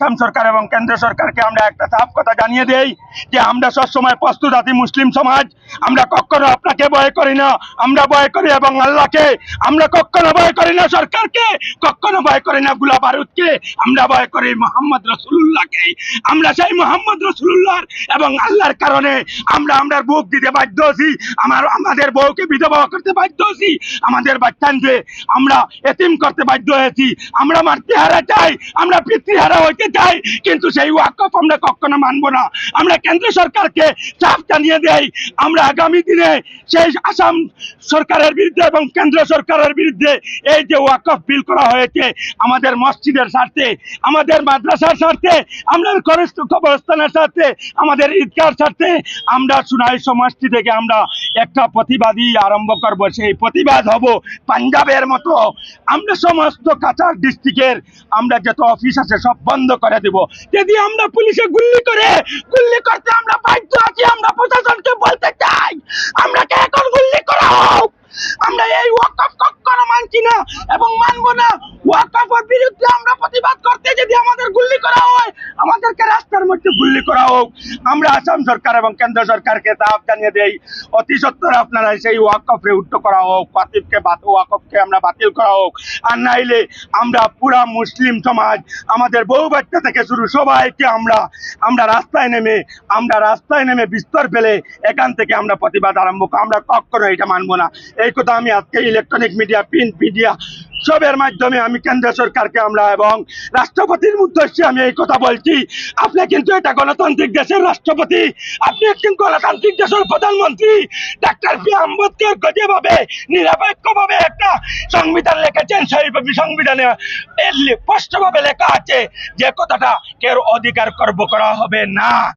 আসাম সরকার এবং কেন্দ্র সরকারকে আমরা একটা সাফ কথা জানিয়ে দেই যে আমরা সবসময় প্রস্তুত আছি মুসলিম সমাজ। আমরা কখনো আপনাকে ভয় করি না। আমরা ভয় করি এবং আল্লাহকে। আমরা কখনো ভয় করি না সরকারকে। কখনো ভয় করি না গুলা বারুদকে। আমরা ভয় করি মোহাম্মদ রসুল্লাহকে আমরা সেই মোহাম্মদ রসুল্লাহর এবং আল্লাহর কারণে আমরা আমরা বুক দিতে বাধ্য আছি। আমার, আমাদের বউকে বিধবা করতে বাধ্য আছি। আমাদের বাচ্চাকে আমরা এতিম করতে বাধ্য হয়েছি। আমরা মাতৃহারা চাই। আমরা পিতৃহারা হইতে চাই, কিন্তু সেই ওয়াকফ আমরা কখনো মানবো না। আমরা কেন্দ্র সরকারকে চাপ জানিয়ে দেই। আমরা আগামী দিনে সেই আসাম সরকারের বিরুদ্ধে এবং কেন্দ্র সরকারের বিরুদ্ধে এই যে ওয়াকফ বিল করা হয়েছে, আমাদের মসজিদের স্বার্থে, আমাদের মাদ্রাসার স্বার্থে, আমরা কবরস্থানের স্বার্থে, আমাদের ঈদগার স্বার্থে, আমরা সুনাই সমষ্টি থেকে আমরা একটা প্রতিবাদী আরম্ভ করব, সেই প্রতিবাদ হব পাঞ্জাবের মতো। আমরা সমস্ত কাছাড় ডিস্ট্রিক্টের আমরা যত অফিস আছে সব বন্ধ করে দেব। যদি আমরা পুলিশে গুল্লি করে গুল্লি করতে আমরা বাধ্য আছি, আমরা প্রশাসনকে বলতে চাই আমরাকে এখন গুল্লি করা হোক? আমরা এই ওয়াকফ কখনো মানছি না এবং মানব না। ওয়াকফের বিরুদ্ধে আমরা প্রতিবাদ করতে যদি আমাদের গুল্লি করা হয় আমাদেরকে মধ্যে গুল্লি করা হোক, আমরা আসাম সরকার এবং কেন্দ্র সরকারকে তাপ জানিয়ে দেই। অতি সত্তর আপনারা সেই ওয়াকফে উঠ্ট করা হোক বাত ওয়াকফকে আমরা বাতিল করা হোক। আর নাইলে আমরা পুরা মুসলিম সমাজ, আমাদের বউ বাচ্চা থেকে শুরু সবাইকে আমরা আমরা রাস্তায় নেমে আমরা রাস্তায় নেমে বিস্তর ফেলে এখান থেকে আমরা প্রতিবাদ আরম্ভ। আমরা কখনো এটা মানবো না। এই কথা আমি আজকে ইলেকট্রনিক মিডিয়া প্রিন্ট মিডিয়া সবের মাধ্যমে আমি কেন্দ্র সরকারকে আমরা এবং রাষ্ট্রপতির উদ্দেশ্যে আমি এই কথা বলছি। আপনি কিন্তু এটা গণতান্ত্রিক দেশের রাষ্ট্রপতি। আপনি একজন গণতান্ত্রিক দেশের প্রধানমন্ত্রী। ডাক্তার পি আম্বেদকর যেভাবে নিরপেক্ষভাবে একটা সংবিধান লিখেছেন, সেই সংবিধানে স্পষ্টভাবে লেখা আছে যে কথাটা কেউ অধিকার করব করা হবে না।